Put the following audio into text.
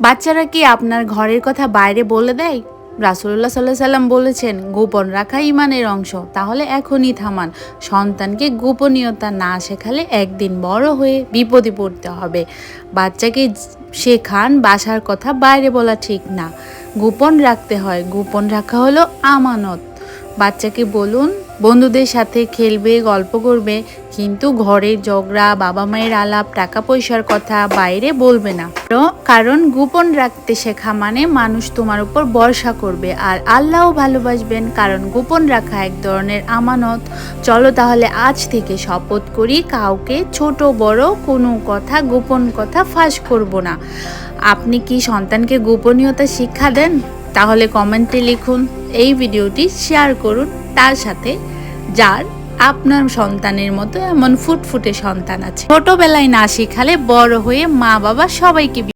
বাচ্চারা কি আপনার ঘরের কথা বাইরে বলে দেয়? রাসুল্লাহ সাল্লাহ সাল্লাম বলেছেন, গোপন রাখা ইমানের অংশ, তাহলে এখনই থামান। সন্তানকে গোপনীয়তা না শেখালে একদিন বড় হয়ে বিপদে পড়তে হবে। বাচ্চাকে শেখান, বাসার কথা বাইরে বলা ঠিক না। গোপন রাখতে হয়, গোপন রাখা হলো আমানত। বাচ্চাকে বলুন বন্ধুদের সাথে খেলবে, গল্প করবে, কিন্তু ঘরের ঝগড়া, বাবা মায়ের আলাপ, টাকা পয়সার কথা বাইরে বলবে না। কারণ- গোপন রাখতে শেখা মানে মানুষ তোমার উপর ভরসা করবে আর আল্লাহও ভালোবাসবেন, কারণ গোপন রাখা এক ধরনের আমানত। চলো তাহলে আজ থেকে শপথ করি, কাউকে ছোট, বড় কোনো কথা, গোপন কথা ফাঁস করব না। আপনি কি সন্তানকে গোপনীয়তা শিক্ষা দেন? তাহলে কমেন্টে লিখুন। এই ভিডিওটি শেয়ার করুন, তার সাথে যার আপনার সন্তানের মতো এমন ফুটফুটে সন্তান আছে। ছোটবেলায় না শিখালে বড় হয়ে মা বাবা সবাইকে